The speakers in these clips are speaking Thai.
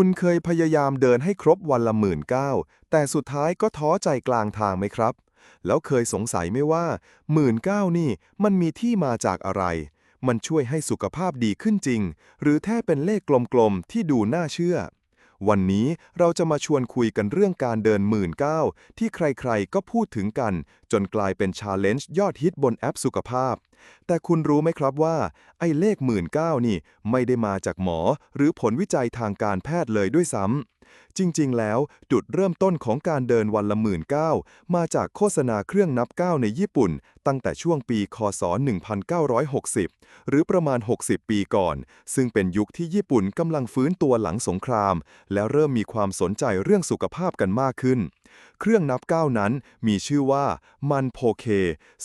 คุณเคยพยายามเดินให้ครบวันละหมื่นเก้าแต่สุดท้ายก็ท้อใจกลางทางไหมครับ แล้วเคยสงสัยไหมว่าหมื่นเก้านี่มันมีที่มาจากอะไร มันช่วยให้สุขภาพดีขึ้นจริง หรือแท้เป็นเลขกลมๆที่ดูน่าเชื่อ วันนี้เราจะมาชวนคุยกันเรื่องการเดินหมื่นก้าวที่ใครๆ ก็พูดถึงกัน จนกลายเป็นชาเลนจ์ยอดฮิตบนแอปสุขภาพ แต่คุณรู้ไหมครับว่า ไอ้เลขหมื่นก้านี่ ไม่ได้มาจากหมอ หรือผลวิจัยทางการแพทย์เลยด้วยซ้ำ จริง ๆ แล้ว จุดเริ่มต้นของการเดินวันละหมื่นก้าวมาจากโฆษณาเครื่องนับก้าวในญี่ปุ่น ตั้งแต่ช่วงปีคศ 1960 หรือประมาณ 60 ปีก่อน ซึ่งเป็นยุคที่ญี่ปุ่นกำลังฟื้นตัวหลังสงคราม และเริ่มมีความสนใจเรื่องสุขภาพกันมากขึ้น เครื่องนับก้าวนั้นมีชื่อว่ามันโพเค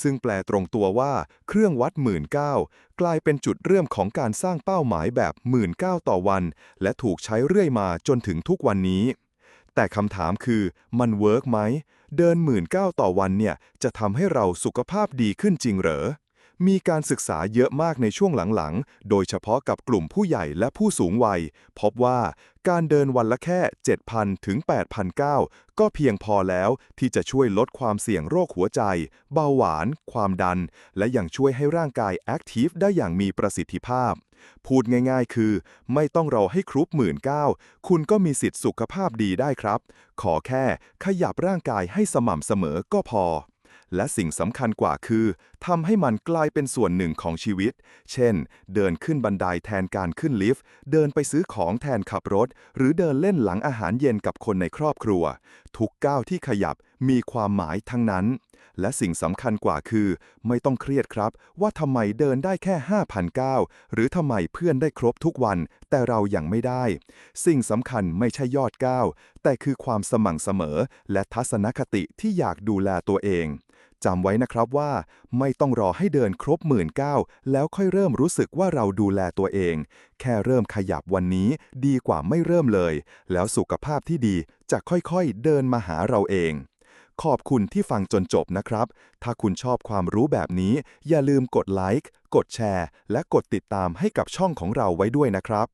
ซึ่งแปลตรงตัวว่า เครื่องวัดหมื่นเก้ากลายเป็นจุดเริ่มของการสร้างเป้าหมายแบบหมื่นเก้าต่อวัน และถูกใช้เรื่อยมาจนถึงทุกวันนี้ แต่คำถามคือมันเวิร์กไหม เดินหมื่นเก้าต่อวันเนี่ยจะทำให้เราสุขภาพดีขึ้นจริงเหรอ มีการศึกษาเยอะมากในช่วงหลังๆ โดยเฉพาะกับกลุ่มผู้ใหญ่และผู้สูงวัย พบว่าการเดินวันละแค่ 7,000 ถึง 8,009ก็เพียงพอแล้วที่จะช่วยลดความเสี่ยงโรคหัวใจ เบาหวาน ความดัน และยังช่วยให้ร่างกายแอคทีฟได้อย่างมีประสิทธิภาพ พูดง่ายๆ คือ ไม่ต้องรอให้ครบหมื่นเก้าคุณก็มีสิทธิ์สุขภาพดีได้ครับ ขอแค่ขยับร่างกายให้สม่ำเสมอก็พอ และสิ่งสำคัญกว่าคือทำให้มันกลายเป็นส่วนหนึ่งของชีวิต เช่น เดินขึ้นบันไดแทนการขึ้นลิฟต์ เดินไปซื้อของแทนขับรถ หรือเดินเล่นหลังอาหารเย็นกับคนในครอบครัว ทุกก้าวที่ขยับมีความหมายทั้งนั้น และสิ่งสำคัญกว่าคือ ไม่ต้องเครียดครับ ว่าทำไมเดินได้แค่5,009หรือทำไมเพื่อนได้ครบทุกวัน แต่เรายังไม่ได้ สิ่งสำคัญไม่ใช่ยอดก้าวแต่คือความสม่ำเสมอ และทัศนคติที่อยากดูแลตัวเอง จำไว้นะครับว่า ไม่ต้องรอให้เดินครบหมื่นเก้าแล้วค่อยเริ่มรู้สึกว่าเราดูแลตัวเอง แค่เริ่มขยับวันนี้ดีกว่าไม่เริ่มเลย แล้วสุขภาพที่ดีจะค่อยๆเดินมาหาเราเองขอบคุณที่ฟังจนจบนะครับ ถ้าคุณชอบความรู้แบบนี้ อย่าลืมกดไลค์ กดแชร์ และกดติดตามให้กับช่องของเราไว้ด้วยนะครับ